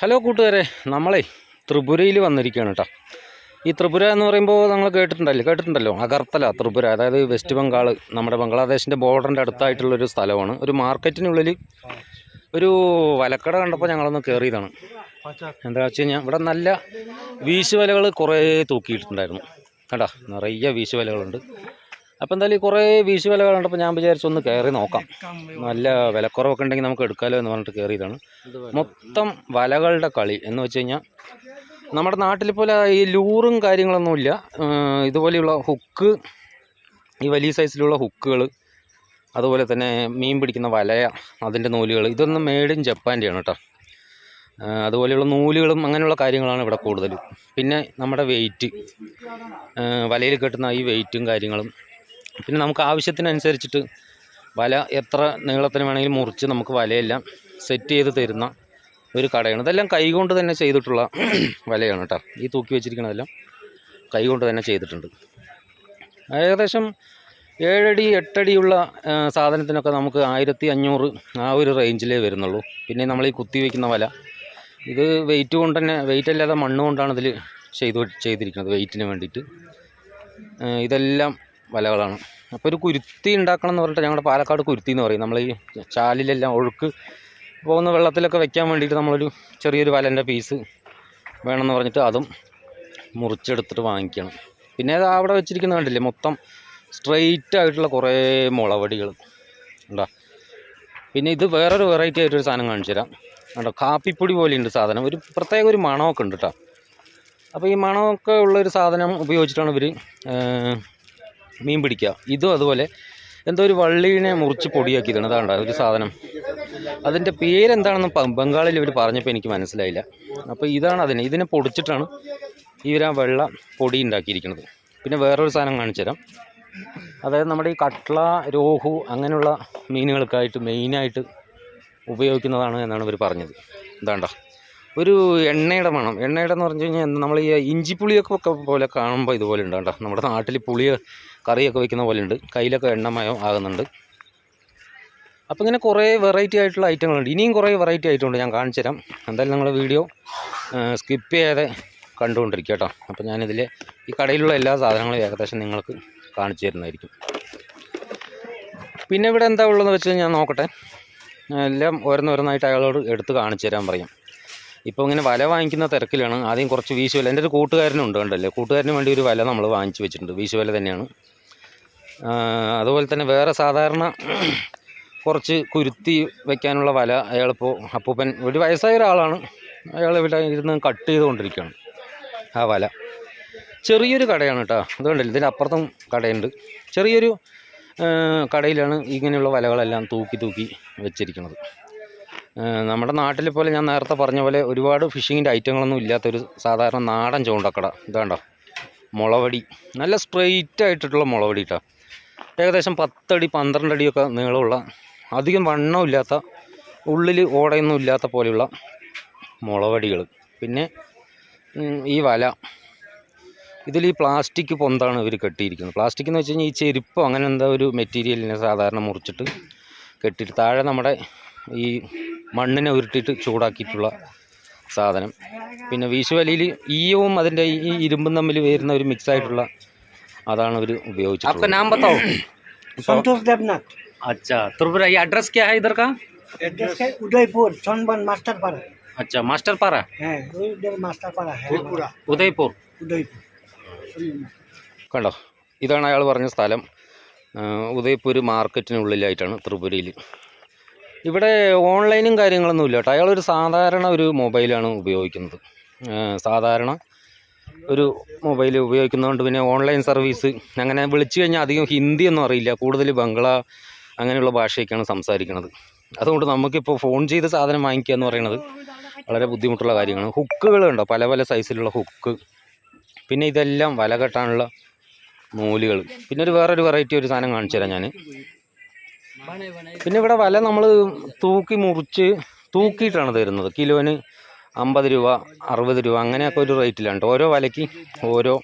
Hello കൂട്ടുകാരെ നമ്മളെ ത്രിപുരയിൽ വന്നിരിക്കുകയാണ് കേട്ടോ. ഈ ത്രിപുര എന്ന് പറയുമ്പോൾ നമ്മൾ കേട്ടിട്ടുണ്ടല്ലോ കേട്ടിട്ടുണ്ടല്ലോ അഗർത്തല ത്രിപുര അതായത് വെസ്റ്റ് ബംഗാൾ നമ്മുടെ ബംഗ്ലാദേശിന്റെ ബോർഡറിന്റെ അടുത്തായിട്ടുള്ളൊരു സ്ഥലമാണ്. ഒരു മാർക്കറ്റിനുള്ളിൽ ഒരു വലക്കട കണ്ടപ്പോൾ ഞങ്ങളൊന്ന് കയറിയതാണ്. എന്താ വെച്ച് കഴിഞ്ഞാൽ ഇവിടെ നല്ല വീശുവലകൾ കുറേ തൂക്കിയിട്ടുണ്ടായിരുന്നു. കേട്ടോ നിറയെ വീശുവലകളുണ്ട്. അപ്പോൾ എന്തായാലും കുറേ വില കണ്ടപ്പോൾ ഞാൻ വിചാരിച്ചു ഒന്ന് കയറി നോക്കാം. നല്ല വിലക്കുറവൊക്കെ ഉണ്ടെങ്കിൽ നമുക്ക് എടുക്കാമല്ലോ എന്ന് പറഞ്ഞിട്ട് കയറിയതാണ് മൊത്തം വലകളുടെ കളി എന്ന് വെച്ച് കഴിഞ്ഞാൽ നമ്മുടെ നാട്ടിൽ പോലെ ഈ ലൂറും കാര്യങ്ങളൊന്നുമില്ല ഇതുപോലെയുള്ള ഹുക്ക് ഈ വലിയ സൈസിലുള്ള ഹുക്കുകൾ അതുപോലെ തന്നെ മീൻ പിടിക്കുന്ന വലയ അതിന്റെ നൂലുകൾ ഇതൊന്നും മെയ്ഡ് ഇൻ ജപ്പാന്റെയാണ് കേട്ടോ അതുപോലെയുള്ള നൂലുകളും അങ്ങനെയുള്ള കാര്യങ്ങളാണ് ഇവിടെ കൂടുതലും. പിന്നെ നമ്മുടെ വെയിറ്റ് വലയിൽ കെട്ടുന്ന ഈ വെയിറ്റും കാര്യങ്ങളും പിന്നെ നമുക്ക് ആവശ്യത്തിനനുസരിച്ചിട്ട് വല എത്ര നീളത്തിന് വേണമെങ്കിലും മുറിച്ച് നമുക്ക് വലയെല്ലാം സെറ്റ് ചെയ്ത് തരുന്ന ഒരു കടയാണ്. ഇതെല്ലാം കൈകൊണ്ട് തന്നെ ചെയ്തിട്ടുള്ള വലയാണ് കേട്ടോ ഈ തൂക്കി വെച്ചിരിക്കുന്നതെല്ലാം കൈകൊണ്ട് തന്നെ ചെയ്തിട്ടുണ്ട്. ഏകദേശം ഏഴടി എട്ടടിയുള്ള സാധനത്തിനൊക്കെ നമുക്ക് ആയിരത്തി അഞ്ഞൂറ് ആ ഒരു റേഞ്ചിലേ വരുന്നുള്ളൂ. പിന്നെ നമ്മൾ ഈ കുത്തി വയ്ക്കുന്ന വല ഇത് വെയിറ്റ് കൊണ്ട് തന്നെ വെയിറ്റ് അല്ലാതെ മണ്ണ് കൊണ്ടാണ് ഇതിൽ ചെയ്തു ചെയ്തിരിക്കുന്നത് വെയിറ്റിന് വേണ്ടിയിട്ട്. ഇതെല്ലാം വലകളാണ്. അപ്പോൾ ഒരു കുരുത്തി ഉണ്ടാക്കണം എന്ന് പറഞ്ഞിട്ട് ഞങ്ങളുടെ പാലക്കാട് കുരുത്തി എന്ന് പറയും. നമ്മൾ ഈ ചാലിലെല്ലാം ഒഴുക്ക് പോകുന്ന വെള്ളത്തിലൊക്കെ വെക്കാൻ വേണ്ടിയിട്ട് നമ്മളൊരു ചെറിയൊരു വലന്റെ പീസ് വേണമെന്ന് പറഞ്ഞിട്ട് അതും മുറിച്ചെടുത്തിട്ട് വാങ്ങിക്കണം. പിന്നെ അത് അവിടെ വെച്ചിരിക്കുന്ന കണ്ടില്ലേ മൊത്തം സ്ട്രെയിറ്റ് ആയിട്ടുള്ള കുറേ മുളവടികൾ ഉണ്ടോ പിന്നെ ഇത് വേറൊരു വെറൈറ്റി ആയിട്ടൊരു സാധനം കാണിച്ചു തരാം. കണ്ടോ? കാപ്പിപ്പൊടി പോലെയുണ്ട് സാധനം. ഒരു പ്രത്യേക ഒരു മണമൊക്കെ ഉണ്ട് കേട്ടോ അപ്പോൾ ഈ മണമൊക്കെ ഉള്ളൊരു സാധനം ഉപയോഗിച്ചിട്ടാണ് ഇവർ മീൻ പിടിക്കുക. ഇതും അതുപോലെ എന്തോ ഒരു വള്ളീനെ മുറിച്ച് പൊടിയാക്കിയതാണ്. അതാണ്ട ഒരു സാധനം. അതിന്റെ പേരെന്താണെന്ന് ബംഗാളിൽ ഇവർ പറഞ്ഞപ്പോൾ എനിക്ക് മനസ്സിലായില്ല. അപ്പോൾ ഇതാണ് അതിന് ഇതിനെ പൊടിച്ചിട്ടാണ് ഇവർ ആ വെള്ള പൊടി ഉണ്ടാക്കിയിരിക്കുന്നത്. പിന്നെ വേറൊരു സാധനം കാണിച്ചു തരാം അതായത് നമ്മുടെ ഈ കട്ട്ള രോഹു അങ്ങനെയുള്ള മീനുകൾക്കായിട്ട് മെയിനായിട്ട് ഉപയോഗിക്കുന്നതാണ് എന്നാണ് ഇവർ പറഞ്ഞത്. ഇതാണ്ട. ഒരു എണ്ണയുടെ മണം. എണ്ണയുടെ എന്ന് പറഞ്ഞു കഴിഞ്ഞാൽ നമ്മൾ ഈ ഇഞ്ചിപ്പുളിയൊക്കെ ഒക്കെ പോലെ കാണുമ്പോൾ ഇതുപോലെ ഉണ്ട് കേട്ടോ. നമ്മുടെ നാട്ടിൽ പുളി കറിയൊക്കെ വെക്കുന്ന പോലെ ഉണ്ട്. കയ്യിലൊക്കെ എണ്ണമയം ആകുന്നുണ്ട്. അപ്പോൾ ഇങ്ങനെ കുറേ വെറൈറ്റി ആയിട്ടുള്ള ഐറ്റങ്ങളുണ്ട്. ഇനിയും കുറേ വെറൈറ്റി ആയിട്ടുണ്ട് ഞാൻ കാണിച്ചു തരാം. എന്തായാലും നിങ്ങളുടെ വീഡിയോ സ്കിപ്പ് ചെയ്യാതെ കണ്ടുകൊണ്ടിരിക്കുക കേട്ടോ. അപ്പോൾ ഞാനിതിൽ ഈ കടയിലുള്ള എല്ലാ സാധനങ്ങളും ഏകദേശം നിങ്ങൾക്ക് കാണിച്ചു തരുന്നതായിരിക്കും. പിന്നെ ഇവിടെ എന്താ ഉള്ളതെന്ന് വെച്ച് ഞാൻ നോക്കട്ടെ. എല്ലാം ഓരോന്നോരോന്നായിട്ട് അയാളോട് എടുത്ത് കാണിച്ചു തരാൻ പറയും. ഇപ്പോൾ ഇങ്ങനെ വല വാങ്ങിക്കുന്ന തിരക്കിലാണ്. ആദ്യം കുറച്ച് വീശുവല എന്റെ ഒരു കൂട്ടുകാരനുണ്ട് കണ്ടല്ലേ? കൂട്ടുകാരന് വേണ്ടി ഒരു വല നമ്മൾ വാങ്ങിച്ചു വെച്ചിട്ടുണ്ട്. വീശുവല തന്നെയാണ്. അതുപോലെ തന്നെ വേറെ സാധാരണ കുറച്ച് കുരുത്തി വെക്കാനുള്ള വല അയാളിപ്പോൾ അപ്പൂപ്പൻ ഒരു വയസ്സായ ഒരാളാണ്. അയാൾ ഇവിടെ ഇരുന്ന് കട്ട് ചെയ്തുകൊണ്ടിരിക്കുകയാണ് ആ വല. ചെറിയൊരു കടയാണ് കേട്ടോ. അതുകൊണ്ടല്ലേ ഇതിന്റെ അപ്പുറത്തും കടയുണ്ട്. ചെറിയൊരു കടയിലാണ് ഇങ്ങനെയുള്ള വലകളെല്ലാം തൂക്കി തൂക്കി വെച്ചിരിക്കുന്നത്. നമ്മുടെ നാട്ടിൽ പോലെ ഞാൻ നേരത്തെ പറഞ്ഞ പോലെ ഒരുപാട് ഫിഷിങ്ങിന്റെ ഐറ്റങ്ങളൊന്നും ഇല്ലാത്തൊരു സാധാരണ നാടൻ ചൂണ്ടക്കട ഇതാണ്ടോ മുളവടി. നല്ല സ്ട്രെയിറ്റ് ആയിട്ടുള്ള മുളവടി കേട്ടോ ഏകദേശം പത്തടി പന്ത്രണ്ട് അടിയൊക്കെ നീളമുള്ള അധികം വണ്ണമില്ലാത്ത ഉള്ളിൽ ഓടയൊന്നും ഇല്ലാത്ത പോലെയുള്ള മുളവടികൾ പിന്നെ ഈ വല. ഇതിൽ ഈ പ്ലാസ്റ്റിക് പൊന്താണ് ഇവർ കെട്ടിയിരിക്കുന്നത്. പ്ലാസ്റ്റിക് എന്ന് വെച്ച് കഴിഞ്ഞാൽ ഈ ചെരുപ്പോ അങ്ങനെ എന്താ ഒരു മെറ്റീരിയലിനെ സാധാരണ മുറിച്ചിട്ട് കെട്ടിയിട്ട് താഴെ നമ്മുടെ ഈ മണ്ണിനെ ഉരുട്ടിയിട്ട് ചൂടാക്കിയിട്ടുള്ള സാധനം പിന്നെ വീശുവലയിൽ ഈയവും അതിൻ്റെ ഈ ഇരുമ്പും തമ്മിൽ വരുന്ന ഒരു മിക്സ് ആയിട്ടുള്ള അതാണ് ഇവർ ഉപയോഗിച്ചിട്ടുള്ളത് नाम बताओ संतोष देवनाथ अच्छा त्रिपुरा ये एड्रेस क्या है इधर का एड्रेस है उदयपुर सोनबन मास्टर पाड़ा अच्छा मास्टर पारा है उधर मास्टर पाड़ा है पूरा ഉദയ്പൂർ उदयपुर കണ്ടോ ഇതാണ് അയാൾ പറഞ്ഞ സ്ഥലം ആ, ഉദയ്പൂർ മാർക്കറ്റിനുള്ളിലായിട്ടാണ് ത്രിപുരയിൽ ഇവിടെ ഓൺലൈനും കാര്യങ്ങളൊന്നും ഇല്ല കേട്ടോ. അയാളൊരു സാധാരണ ഒരു മൊബൈലാണ് ഉപയോഗിക്കുന്നത്. സാധാരണ ഒരു മൊബൈൽ ഉപയോഗിക്കുന്നതുകൊണ്ട് പിന്നെ ഓൺലൈൻ സർവീസ് അങ്ങനെ വിളിച്ചു കഴിഞ്ഞാൽ അധികം ഹിന്ദിയൊന്നും അറിയില്ല. കൂടുതൽ ബംഗ്ല അങ്ങനെയുള്ള ഭാഷയൊക്കെയാണ് സംസാരിക്കുന്നത്. അതുകൊണ്ട് നമുക്കിപ്പോൾ ഫോൺ ചെയ്ത് സാധനം വാങ്ങിക്കുക എന്ന് പറയുന്നത് വളരെ ബുദ്ധിമുട്ടുള്ള കാര്യമാണ്. ഹുക്കുകളുണ്ടോ പല പല സൈസിലുള്ള ഹുക്ക്. പിന്നെ ഇതെല്ലാം വല കെട്ടാനുള്ള നൂലുകൾ. പിന്നെ ഒരു വേറൊരു വെറൈറ്റി ഒരു സാധനം കാണിച്ചു തരാം ഞാൻ. പിന്നെ ഇവിടെ വല നമ്മൾ തൂക്കി മുറിച്ച് തൂക്കിയിട്ടാണ് തരുന്നത്. കിലോന് അമ്പത് രൂപ അറുപത് രൂപ അങ്ങനെയൊക്കെ ഒരു റേറ്റിലാണ്. ഓരോ വലയ്ക്ക് ഓരോ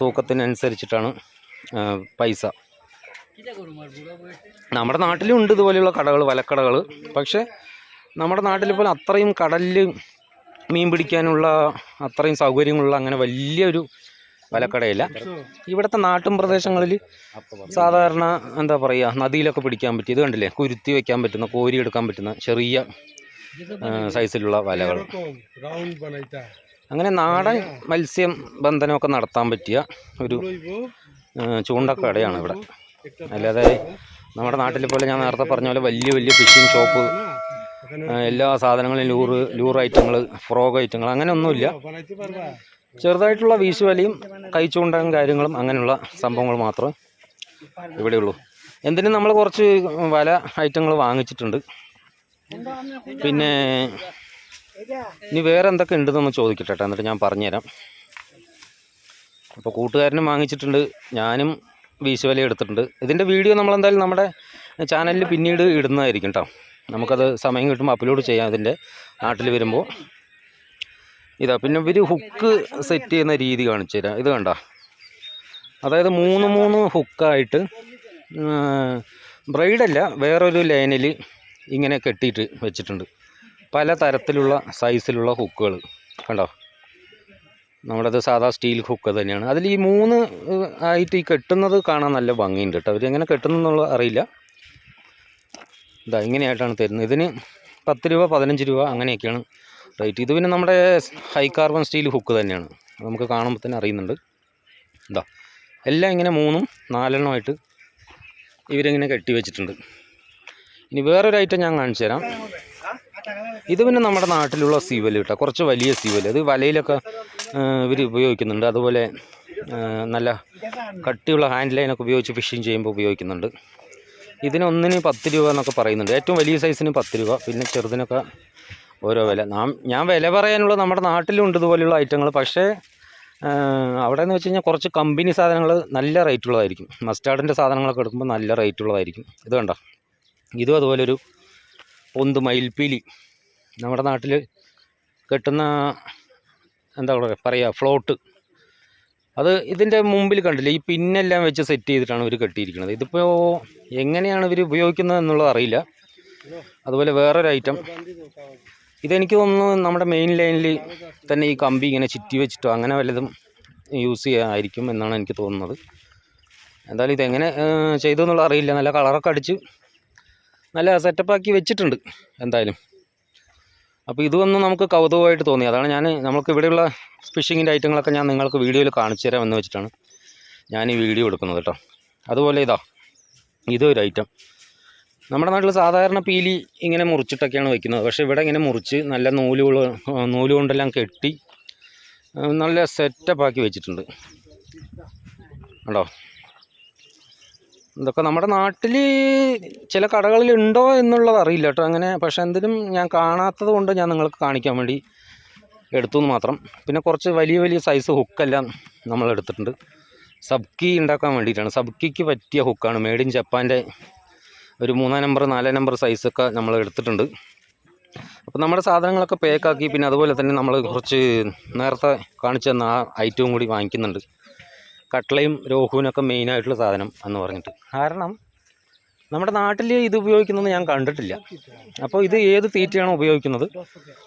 തൂക്കത്തിനനുസരിച്ചിട്ടാണ് പൈസ. നമ്മുടെ നാട്ടിലും ഉണ്ട് ഇതുപോലെയുള്ള കടകൾ വലക്കടകൾ പക്ഷേ നമ്മുടെ നാട്ടിലിപ്പോൾ അത്രയും കടലിൽ മീൻ പിടിക്കാനുള്ള അത്രയും സൗകര്യങ്ങളുള്ള അങ്ങനെ വലിയൊരു വിലക്കടയില്ല. ഇവിടുത്തെ നാട്ടും പ്രദേശങ്ങളിൽ സാധാരണ എന്താ പറയുക നദിയിലൊക്കെ പിടിക്കാൻ പറ്റിയത് കണ്ടില്ലേ കുരുത്തി വെക്കാൻ പറ്റുന്ന കോരി എടുക്കാൻ പറ്റുന്ന ചെറിയ സൈസിലുള്ള വലകൾ. അങ്ങനെ നാടൻ മത്സ്യം ബന്ധനമൊക്കെ നടത്താൻ പറ്റിയ ഒരു ചൂണ്ടക്കടയാണ് ഇവിടെ. അല്ലാതെ നമ്മുടെ നാട്ടിലെ പോലെ ഞാൻ നേരത്തെ പറഞ്ഞ പോലെ വലിയ വലിയ ഫിഷിംഗ് ഷോപ്പ് എല്ലാ സാധനങ്ങളും ലൂറ് ലൂർ ഐറ്റങ്ങൾ ഫ്രോഗ് ഐറ്റങ്ങൾ അങ്ങനെയൊന്നുമില്ല. ചെറുതായിട്ടുള്ള വീശുവലയും കൈച്ചൂണ്ടയും കാര്യങ്ങളും അങ്ങനെയുള്ള സംഭവങ്ങൾ മാത്രമേ ഇവിടെയുള്ളൂ. എന്തിനും നമ്മൾ കുറച്ച് വല ഐറ്റങ്ങൾ വാങ്ങിച്ചിട്ടുണ്ട്. പിന്നെ ഇനി വേറെ എന്തൊക്കെ ഉണ്ടെന്നൊന്ന് ചോദിക്കട്ടെ കേട്ടോ. എന്നിട്ട് ഞാൻ പറഞ്ഞുതരാം. അപ്പോൾ കൂട്ടുകാരനും വാങ്ങിച്ചിട്ടുണ്ട്. ഞാനും വീശുവല എടുത്തിട്ടുണ്ട്. ഇതിന്റെ വീഡിയോ നമ്മളെന്തായാലും നമ്മുടെ ചാനലിൽ പിന്നീട് ഇടുന്നതായിരിക്കും കേട്ടോ. നമുക്കത് സമയം കിട്ടുമ്പോൾ അപ്ലോഡ് ചെയ്യാം അതിന്റെ നാട്ടിൽ വരുമ്പോൾ. ഇതാ പിന്നെ ഇവർ ഹുക്ക് സെറ്റ് ചെയ്യുന്ന രീതി കാണിച്ചു തരാം. ഇത് കണ്ട? അതായത് മൂന്ന് മൂന്ന് ഹുക്കായിട്ട് ബ്രൈഡല്ല വേറൊരു ലൈനിൽ ഇങ്ങനെ കെട്ടിയിട്ട് വെച്ചിട്ടുണ്ട്. പല തരത്തിലുള്ള സൈസിലുള്ള ഹുക്കുകൾ കണ്ടോ? നമ്മുടേത് സാധാ സ്റ്റീൽ ഹുക്ക് തന്നെയാണ്. അതിൽ ഈ മൂന്ന് ആയിട്ട് ഈ കെട്ടുന്നത് കാണാൻ നല്ല ഭംഗിയുണ്ട് കേട്ടോ. അവരെങ്ങനെ കെട്ടുന്നെന്നുള്ള അറിയില്ല. ഇതാ ഇങ്ങനെയായിട്ടാണ് തരുന്നത്. ഇതിന് പത്ത് രൂപ പതിനഞ്ച് രൂപ അങ്ങനെയൊക്കെയാണ് റേറ്റ് ഇത് പിന്നെ നമ്മുടെ ഹൈ കാർബൺ സ്റ്റീൽ ഹുക്ക് തന്നെയാണ്. നമുക്ക് കാണുമ്പോൾ തന്നെ അറിയുന്നുണ്ട്. എന്താ എല്ലാം ഇങ്ങനെ മൂന്നും നാലെണ്ണമായിട്ട് ഇവരിങ്ങനെ കെട്ടി വെച്ചിട്ടുണ്ട്. ഇനി വേറൊരു ഐറ്റം ഞാൻ കാണിച്ചു തരാം. ഇത് പിന്നെ നമ്മുടെ നാട്ടിലുള്ള സീവൽ കേട്ടോ. കുറച്ച് വലിയ സീവൽ അത് വലയിലൊക്കെ ഇവർ ഉപയോഗിക്കുന്നുണ്ട്. അതുപോലെ നല്ല കട്ടിയുള്ള ഹാൻഡ് ലൈനൊക്കെ ഉപയോഗിച്ച് ഫിഷിങ് ചെയ്യുമ്പോൾ ഉപയോഗിക്കുന്നുണ്ട്. ഇതിന് ഒന്നിന് പത്ത് രൂപ എന്നൊക്കെ പറയുന്നുണ്ട്. ഏറ്റവും വലിയ സൈസിന് പത്ത് രൂപ. പിന്നെ ചെറുതിനൊക്കെ ഓരോ വില. നാം ഞാൻ വില പറയാനുള്ള നമ്മുടെ നാട്ടിലുണ്ട് ഇതുപോലെയുള്ള ഐറ്റങ്ങൾ. പക്ഷേ അവിടെ എന്ന് വെച്ച് കഴിഞ്ഞാൽ കുറച്ച് കമ്പനി സാധനങ്ങൾ നല്ല റേറ്റ് ഉള്ളതായിരിക്കും മസ്റ്റാർഡിന്റെ സാധനങ്ങളൊക്കെ എടുക്കുമ്പോൾ നല്ല റേറ്റ് ഉള്ളതായിരിക്കും ഇത് കണ്ടോ? ഇതും അതുപോലെ ഒരു പൊന്ത് മയിൽപ്പീലി. നമ്മുടെ നാട്ടിൽ കെട്ടുന്ന എന്താ പറയുക ഫ്ലോട്ട്. അത് ഇതിന്റെ മുമ്പിൽ കണ്ടില്ലേ? ഈ പിന്നെല്ലാം വെച്ച് സെറ്റ് ചെയ്തിട്ടാണ് ഇവർ കെട്ടിയിരിക്കുന്നത്. ഇതിപ്പോൾ എങ്ങനെയാണ് ഇവർ ഉപയോഗിക്കുന്നത് എന്നുള്ളത് അറിയില്ല. അതുപോലെ വേറൊരു ഐറ്റം. ഇതെനിക്ക് തോന്നുന്നു നമ്മുടെ മെയിൻ ലൈനിൽ തന്നെ ഈ കമ്പി ഇങ്ങനെ ചുറ്റി വെച്ചിട്ടോ അങ്ങനെ വല്ലതും യൂസ് ചെയ്യാമായിരിക്കും എന്നാണ് എനിക്ക് തോന്നുന്നത്. എന്തായാലും ഇതെങ്ങനെ ചെയ്തു എന്നുള്ള അറിയില്ല. നല്ല കളറൊക്കെ അടിച്ച് നല്ല സെറ്റപ്പാക്കി വെച്ചിട്ടുണ്ട് എന്തായാലും. അപ്പോൾ ഇതൊന്നും നമുക്ക് കൗതുകമായിട്ട് തോന്നി. അതാണ് ഞാൻ നമുക്ക് ഇവിടെയുള്ള ഫിഷിങ്ങിന്റെ ഐറ്റങ്ങളൊക്കെ ഞാൻ നിങ്ങൾക്ക് വീഡിയോയിൽ കാണിച്ചു തരാമെന്ന് വെച്ചിട്ടാണ് ഞാൻ ഈ വീഡിയോ എടുക്കുന്നത് കേട്ടോ. അതുപോലെ ഇതാ ഇതൊരു ഐറ്റം നമ്മുടെ നാട്ടിൽ സാധാരണ പീലി ഇങ്ങനെ മുറിച്ചിട്ടൊക്കെയാണ് വയ്ക്കുന്നത് പക്ഷേ ഇവിടെ ഇങ്ങനെ മുറിച്ച് നല്ല നൂലുകൾ നൂൽ കൊണ്ടെല്ലാം കെട്ടി നല്ല സെറ്റപ്പാക്കി വെച്ചിട്ടുണ്ട്. കണ്ടോ? ഇതൊക്കെ നമ്മുടെ നാട്ടിൽ ചില കടകളിലുണ്ടോ എന്നുള്ളത് അറിയില്ല കേട്ടോ. അങ്ങനെ പക്ഷേ എന്തിനും ഞാൻ കാണാത്തത് കൊണ്ട് ഞാൻ നിങ്ങൾക്ക് കാണിക്കാൻ വേണ്ടി എടുത്തു എന്ന് മാത്രം. പിന്നെ കുറച്ച് വലിയ വലിയ സൈസ് ഹുക്കെല്ലാം നമ്മൾ എടുത്തിട്ടുണ്ട് സബ്കി ഉണ്ടാക്കാൻ വേണ്ടിയിട്ടാണ്. സബ്കിക്ക് പറ്റിയ ഹുക്കാണ് മേഡ് ഇൻ ജപ്പാന്റെ ഒരു മൂന്നാം നമ്പർ നാലാം നമ്പർ സൈസൊക്കെ നമ്മൾ എടുത്തിട്ടുണ്ട്. അപ്പോൾ നമ്മുടെ സാധനങ്ങളൊക്കെ പേക്കാക്കി പിന്നെ അതുപോലെ തന്നെ നമ്മൾ കുറച്ച് നേരത്തെ കാണിച്ചു തന്ന ആ ഐറ്റവും കൂടി വാങ്ങിക്കുന്നുണ്ട്. കട്ട്ളയും രോഹുവിനൊക്കെ മെയിനായിട്ടുള്ള സാധനം എന്ന് പറഞ്ഞിട്ട്. കാരണം നമ്മുടെ നാട്ടിൽ ഇത് ഉപയോഗിക്കുന്നത് ഞാൻ കണ്ടിട്ടില്ല. അപ്പോൾ ഇത് ഏത് തീറ്റയാണോ ഉപയോഗിക്കുന്നത്?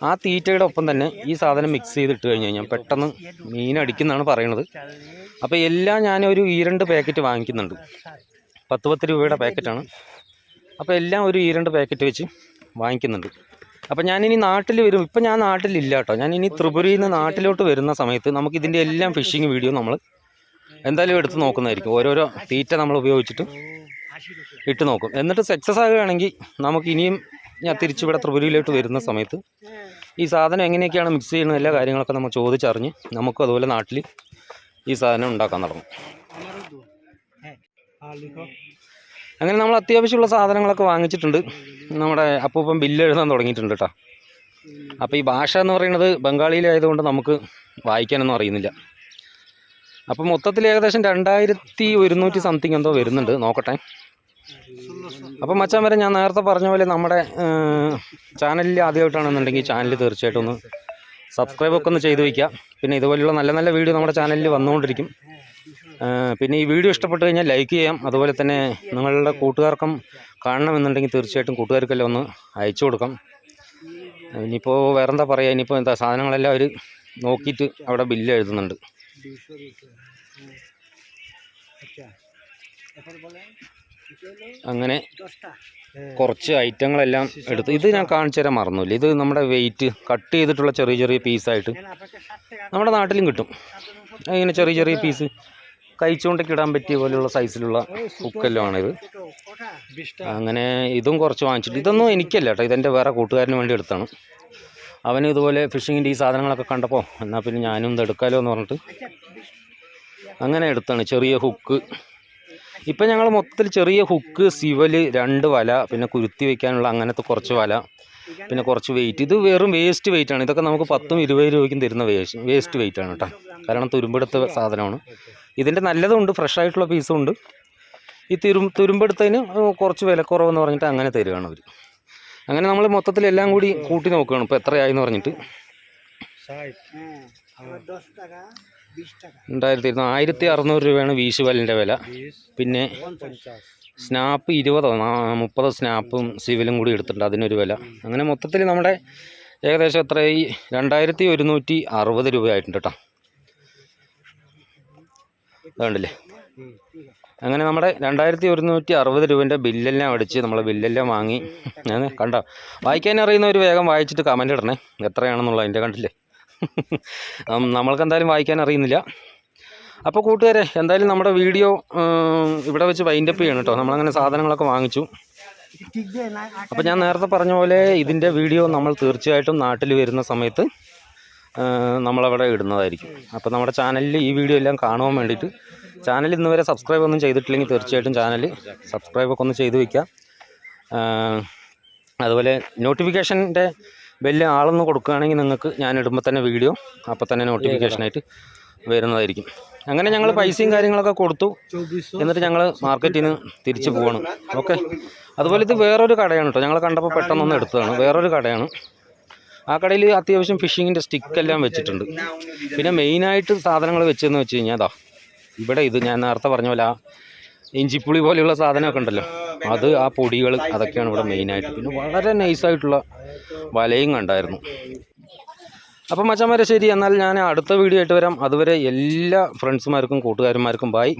ആ തീറ്റയുടെ ഒപ്പം തന്നെ ഈ സാധനം മിക്സ് ചെയ്തിട്ട് കഴിഞ്ഞ് കഴിഞ്ഞാൽ പെട്ടെന്ന് മീൻ അടിക്കുന്നതാണ് പറയണത് അപ്പോൾ എല്ലാം ഞാനൊരു ഈ രണ്ട് പാക്കറ്റ് വാങ്ങിക്കുന്നുണ്ട്. പത്ത് പത്ത് രൂപയുടെ പാക്കറ്റാണ് അപ്പോൾ എല്ലാം ഒരു ഈരണ്ട് പാക്കറ്റ് വെച്ച് വാങ്ങിക്കുന്നുണ്ട്. അപ്പോൾ ഞാനിനി നാട്ടിൽ വരും. ഇപ്പം ഞാൻ നാട്ടിലില്ല കേട്ടോ ഞാനിനി ത്രിപുരയിൽ നിന്ന് നാട്ടിലോട്ട് വരുന്ന സമയത്ത് നമുക്ക് ഇതിന്റെ എല്ലാം ഫിഷിങ് വീഡിയോ നമ്മൾ എന്തായാലും എടുത്ത് നോക്കുന്നതായിരിക്കും. ഓരോരോ തീറ്റ നമ്മൾ ഉപയോഗിച്ചിട്ട് ഇട്ട് നോക്കും. എന്നിട്ട് സക്സസ് ആകുകയാണെങ്കിൽ നമുക്ക് ഇനിയും ഞാൻ തിരിച്ചിവിടെ ത്രിപുരയിലോട്ട് വരുന്ന സമയത്ത് ഈ സാധനം എങ്ങനെയൊക്കെയാണ് മിക്സ് ചെയ്യുന്ന എല്ലാ കാര്യങ്ങളൊക്കെ നമ്മൾ ചോദിച്ചറിഞ്ഞ് നമുക്കും അതുപോലെ നാട്ടിൽ ഈ സാധനം ഉണ്ടാക്കാൻ തുടങ്ങും. അങ്ങനെ നമ്മൾ അത്യാവശ്യമുള്ള സാധനങ്ങളൊക്കെ വാങ്ങിച്ചിട്ടുണ്ട്. നമ്മുടെ അപ്പൂപ്പം ബില്ല് എഴുതാൻ തുടങ്ങിയിട്ടുണ്ട് കേട്ടോ. അപ്പോൾ ഈ ഭാഷ എന്ന് പറയുന്നത് ബംഗാളിയിലായതുകൊണ്ട് നമുക്ക് വായിക്കാനൊന്നും അറിയുന്നില്ല. അപ്പോൾ മൊത്തത്തിൽ ഏകദേശം രണ്ടായിരത്തി ഒരുന്നൂറ്റി സംതിങ് എന്തോ വരുന്നുണ്ട്. നോക്കട്ടെ. അപ്പം മച്ചാൻ വരെ ഞാൻ നേരത്തെ പറഞ്ഞ പോലെ നമ്മുടെ ചാനലിൽ ആദ്യമായിട്ടാണെന്നുണ്ടെങ്കിൽ ചാനൽ തീർച്ചയായിട്ടും ഒന്ന് സബ്സ്ക്രൈബ് ഒക്കെ ഒന്ന് ചെയ്ത് വയ്ക്കുക. പിന്നെ ഇതുപോലെയുള്ള നല്ല നല്ല വീഡിയോ നമ്മുടെ ചാനലിൽ വന്നുകൊണ്ടിരിക്കും. പിന്നെ ഈ വീഡിയോ ഇഷ്ടപ്പെട്ട് കഴിഞ്ഞാൽ ലൈക്ക് ചെയ്യാം. അതുപോലെ തന്നെ നിങ്ങളുടെ കൂട്ടുകാർക്കും കാണണമെന്നുണ്ടെങ്കിൽ തീർച്ചയായിട്ടും കൂട്ടുകാർക്കെല്ലാം ഒന്ന് അയച്ചു കൊടുക്കാം. ഇനിയിപ്പോൾ വേറെന്താ പറയുക ഇനിയിപ്പോൾ എന്താ സാധനങ്ങളെല്ലാം അവർ നോക്കിയിട്ട് അവിടെ ബില്ല് എഴുതുന്നുണ്ട്. അങ്ങനെ കുറച്ച് ഐറ്റങ്ങളെല്ലാം എടുത്ത് ഇത് ഞാൻ കാണിച്ചു തരാൻ മറന്നില്ല. ഇത് നമ്മുടെ വെയിറ്റ് കട്ട് ചെയ്തിട്ടുള്ള ചെറിയ ചെറിയ പീസായിട്ട് നമ്മുടെ നാട്ടിലും കിട്ടും. ഇങ്ങനെ ചെറിയ ചെറിയ പീസ് കഴിച്ചുകൊണ്ടൊക്കെ ഇടാൻ പറ്റിയ പോലെയുള്ള സൈസിലുള്ള ഹുക്കെല്ലാമാണിത് അങ്ങനെ ഇതും കുറച്ച് വാങ്ങിച്ചിട്ട് ഇതൊന്നും എനിക്കല്ല കേട്ടോ ഇതെന്റെ വേറെ കൂട്ടുകാരന് വേണ്ടി എടുത്താണ്. അവന് ഇതുപോലെ ഫിഷിങ്ങിന്റെ ഈ സാധനങ്ങളൊക്കെ കണ്ടപ്പോൾ എന്നാൽ പിന്നെ ഞാനും ഇത് എടുക്കാമല്ലോ എന്ന് പറഞ്ഞിട്ട് അങ്ങനെ എടുത്താണ്. ചെറിയ ഹുക്ക് ഇപ്പം ഞങ്ങൾ മൊത്തത്തിൽ ചെറിയ ഹുക്ക് സിവൽ രണ്ട് വല പിന്നെ കുരുത്തി വയ്ക്കാനുള്ള അങ്ങനത്തെ കുറച്ച് വല പിന്നെ കുറച്ച് വെയിറ്റ് ഇത് വെറും വേസ്റ്റ് വെയിറ്റ് ആണ്. ഇതൊക്കെ നമുക്ക് പത്തും ഇരുപത് രൂപയ്ക്കും തരുന്ന വേസ്റ്റ് വെയിറ്റ് ആണ് കേട്ടോ കാരണം തുരുമ്പെടുത്ത സാധനമാണ്. ഇതിന്റെ നല്ലതുണ്ട് ഫ്രഷ് ആയിട്ടുള്ള പീസും ഉണ്ട് ഈ തുരു തുരുമ്പെടുത്തതിന് കുറച്ച് വിലക്കുറവെന്ന് പറഞ്ഞിട്ട് അങ്ങനെ തരികയാണ് അവർ അങ്ങനെ നമ്മൾ മൊത്തത്തിൽ എല്ലാം കൂടി കൂട്ടി നോക്കുകയാണ്. ഇപ്പോൾ എത്രയായെന്ന് പറഞ്ഞിട്ട്? രണ്ടായിരത്തി ഇരുന്നൂറ് ആയിരത്തി അറുന്നൂറ് രൂപയാണ് വീശുവലിന്റെ വില. പിന്നെ സ്നാപ്പ് ഇരുപതോ മുപ്പതോ സ്നാപ്പും സിവിലും കൂടി എടുത്തിട്ടുണ്ട് അതിനൊരു വില. അങ്ങനെ മൊത്തത്തിൽ നമ്മുടെ ഏകദേശം എത്രയായി? രണ്ടായിരത്തി ഒരുന്നൂറ്റി അറുപത് രൂപയായിട്ടുണ്ട് കേട്ടോ അതുകൊണ്ടല്ലേ? അങ്ങനെ നമ്മുടെ രണ്ടായിരത്തി ഒരുന്നൂറ്റി അറുപത് രൂപന്റെ ബില്ലെല്ലാം അടിച്ച് നമ്മൾ ബില്ലെല്ലാം വാങ്ങി. ഞാൻ കണ്ടോ? വായിക്കാൻ അറിയുന്നവർ വേഗം വായിച്ചിട്ട് കമന്റ് ഇടണേ. എത്രയാണെന്നുള്ളത് അതിന്റെ കണ്ടില്ലേ? നമ്മൾക്ക് എന്തായാലും വായിക്കാൻ അറിയുന്നില്ല. അപ്പോൾ കൂട്ടുകാരെ എന്തായാലും നമ്മുടെ വീഡിയോ ഇവിടെ വെച്ച് വൈൻഡപ്പ് ചെയ്യണം കേട്ടോ. നമ്മളങ്ങനെ സാധനങ്ങളൊക്കെ വാങ്ങിച്ചു. അപ്പോൾ ഞാൻ നേരത്തെ പറഞ്ഞ പോലെ ഇതിന്റെ വീഡിയോ നമ്മൾ തീർച്ചയായിട്ടും നാട്ടിൽ വരുന്ന സമയത്ത് നമ്മളവിടെ ഇടുന്നതായിരിക്കും. അപ്പോൾ നമ്മുടെ ചാനലിൽ ഈ വീഡിയോ എല്ലാം കാണുവാൻ വേണ്ടിയിട്ട് ചാനൽ ഇന്ന് വരെ സബ്സ്ക്രൈബ് ഒന്നും ചെയ്തിട്ടില്ലെങ്കിൽ തീർച്ചയായിട്ടും ചാനൽ സബ്സ്ക്രൈബൊക്കെ ഒന്ന് ചെയ്തു വയ്ക്കുക അതുപോലെ നോട്ടിഫിക്കേഷന്റെ ബെല്ല് ആളൊന്ന് കൊടുക്കുകയാണെങ്കിൽ നിങ്ങൾക്ക് ഞാൻ ഇടുമ്പോൾ തന്നെ വീഡിയോ അപ്പോൾ തന്നെ നോട്ടിഫിക്കേഷനായിട്ട് വരുന്നതായിരിക്കും. അങ്ങനെ ഞങ്ങൾ പൈസയും കാര്യങ്ങളൊക്കെ കൊടുത്തു. എന്നിട്ട് ഞങ്ങൾ മാർക്കറ്റിൽ നിന്ന് തിരിച്ചു പോകണം ഓക്കെ അതുപോലെ ഇത് വേറൊരു കടയാണ് കേട്ടോ. ഞങ്ങൾ കണ്ടപ്പോൾ പെട്ടെന്നൊന്ന് എടുത്തതാണ്. വേറൊരു കടയാണ്. ആ കടയിൽ അത്യാവശ്യം ഫിഷിങ്ങിന്റെ സ്റ്റിക്കെല്ലാം വെച്ചിട്ടുണ്ട്. പിന്നെ മെയിനായിട്ട് സാധനങ്ങൾ വെച്ചതെന്ന് വെച്ച് കഴിഞ്ഞാൽ അതാ ഇവിടെ ഇത് ഞാൻ നേരത്തെ പറഞ്ഞ പോലെ ആ ഇഞ്ചിപ്പുളി പോലെയുള്ള സാധനമൊക്കെ ഉണ്ടല്ലോ. അത് ആ പൊടികൾ അതൊക്കെയാണ് ഇവിടെ മെയിനായിട്ട് പിന്നെ വളരെ നൈസായിട്ടുള്ള വലയും കണ്ടായിരുന്നു. അപ്പം മച്ചന്മാരെ ശരി എന്നാൽ ഞാൻ അടുത്ത വീഡിയോ ആയിട്ട് വരാം. അതുവരെ എല്ലാ ഫ്രണ്ട്സുമാർക്കും കൂട്ടുകാരന്മാർക്കും ബായ്